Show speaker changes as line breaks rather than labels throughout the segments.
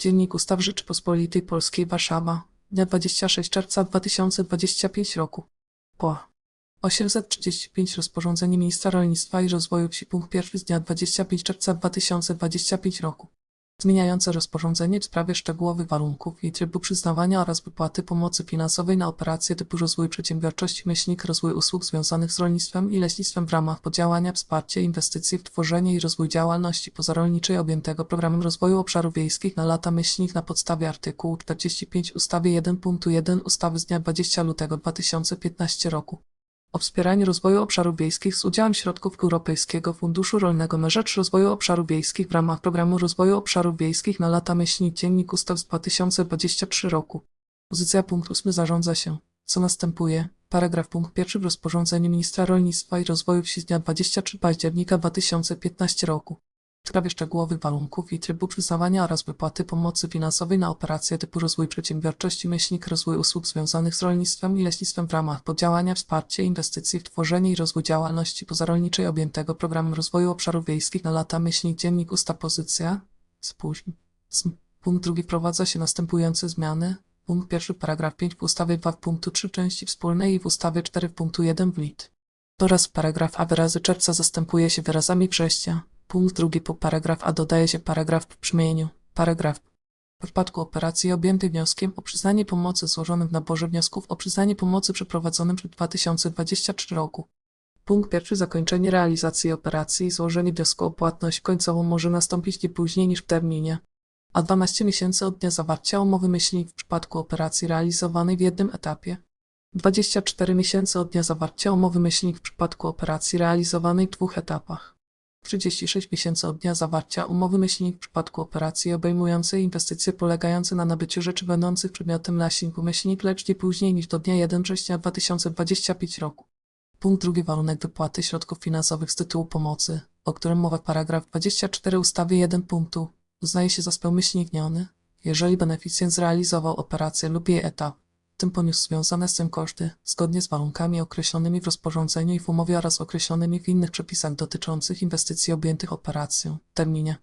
Dziennik Ustaw Rzeczypospolitej Polskiej Warszawa, dnia 26 czerwca 2025 roku. Po 835 rozporządzenie Ministra Rolnictwa i Rozwoju Wsi punkt pierwszy z dnia 25 czerwca 2025 roku. Zmieniające rozporządzenie w sprawie szczegółowych warunków i trybu przyznawania oraz wypłaty pomocy finansowej na operacje typu rozwój przedsiębiorczości myślnik rozwój usług związanych z rolnictwem i leśnictwem w ramach podziałania wsparcie inwestycji w tworzenie i rozwój działalności pozarolniczej objętego programem rozwoju obszarów wiejskich na lata myślnik na podstawie artykułu 45 ustawy 1.1 ustawy z dnia 20 lutego 2015 roku o rozwoju obszarów wiejskich z udziałem środków Europejskiego Funduszu Rolnego na rzecz rozwoju obszarów wiejskich w ramach programu rozwoju obszarów wiejskich na lata myślnik Dziennik Ustaw z 2023 roku. Pozycja punkt 8 zarządza się, co następuje. Paragraf punkt pierwszy w rozporządzeniu Ministra Rolnictwa i Rozwoju Wsi z dnia 23 października 2015 roku sprawie szczegółowych warunków i trybu przyznawania oraz wypłaty pomocy finansowej na operacje typu rozwój przedsiębiorczości rozwój usług związanych z rolnictwem i leśnictwem w ramach podziałania wsparcie inwestycji w tworzenie i rozwój działalności pozarolniczej objętego programem rozwoju obszarów wiejskich na lata dziennik usta pozycja spóźni. S- Punkt drugi wprowadza się następujące zmiany. Punkt pierwszy paragraf 5 w ustawie 2 w punktu 3 części wspólnej i w ustawie 4 w punktu 1 w lit. Oraz paragraf A wyrazy czerwca zastępuje się wyrazami września. Punkt drugi po paragraf A dodaje się paragraf w brzmieniu. Paragraf. W przypadku operacji objętej wnioskiem o przyznanie pomocy złożonym w naborze wniosków o przyznanie pomocy przeprowadzonym w 2023 roku. Punkt pierwszy zakończenie realizacji operacji i złożenie wniosku o płatność końcową może nastąpić nie później niż w terminie. A 12 miesięcy od dnia zawarcia umowy myślnik w przypadku operacji realizowanej w jednym etapie. 24 miesiące od dnia zawarcia umowy myślnik w przypadku operacji realizowanej w dwóch etapach. 36 miesięcy od dnia zawarcia umowy myślnik w przypadku operacji obejmującej inwestycje polegające na nabyciu rzeczy będących przedmiotem leasingu myślnik, lecz nie później niż do dnia 1 września 2025 roku. Punkt drugi warunek wypłaty środków finansowych z tytułu pomocy, o którym mowa paragraf 24 ustawy 1 punktu, uznaje się za spełmyślnikniony, jeżeli beneficjent zrealizował operację lub jej etap, w tym poniósł związane z tym koszty, zgodnie z warunkami określonymi w rozporządzeniu i w umowie oraz określonymi w innych przepisach dotyczących inwestycji objętych operacją terminie.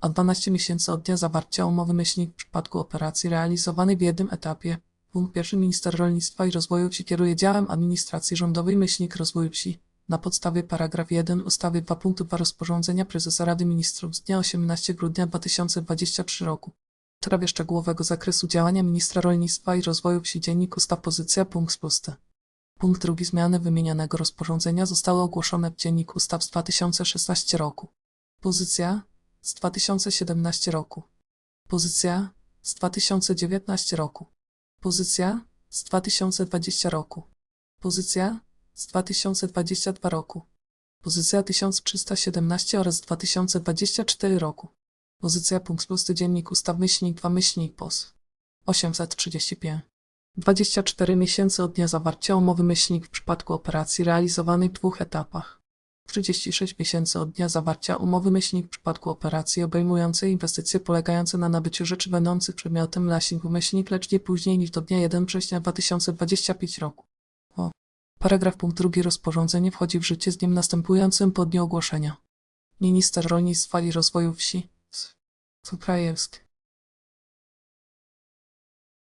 A 12 miesięcy od dnia zawarcia umowy myślnik w przypadku operacji realizowanej w jednym etapie. Punkt pierwszy Minister Rolnictwa i Rozwoju Wsi kieruje działem administracji rządowej myślnik rozwoju wsi. Na podstawie paragraf 1 ustawy 2.2 rozporządzenia Prezesa Rady Ministrów z dnia 18 grudnia 2023 roku w sprawie szczegółowego zakresu działania ministra rolnictwa i rozwoju wsi dziennik ustaw pozycja punkt spusty. Punkt drugi zmiany wymienianego rozporządzenia zostały ogłoszone w dziennik ustaw z 2016 roku. Pozycja z 2017 roku. Pozycja z 2019 roku. Pozycja z 2020 roku. Pozycja z 2022 roku. Pozycja 1317 oraz 2024 roku. Pozycja punkt spusty dziennik ustaw myślnik 2 myślnik pos. 835. 24 miesięcy od dnia zawarcia umowy myślnik w przypadku operacji realizowanej w dwóch etapach. 36 miesięcy od dnia zawarcia umowy myślnik w przypadku operacji obejmującej inwestycje polegające na nabyciu rzeczy będących przedmiotem leasingu myślnik, lecz nie później niż do dnia 1 września 2025 roku. O. Paragraf punkt drugi rozporządzenie wchodzi w życie z dniem następującym po dniu ogłoszenia. Minister Rolnictwa i Rozwoju Wsi. zbrajewski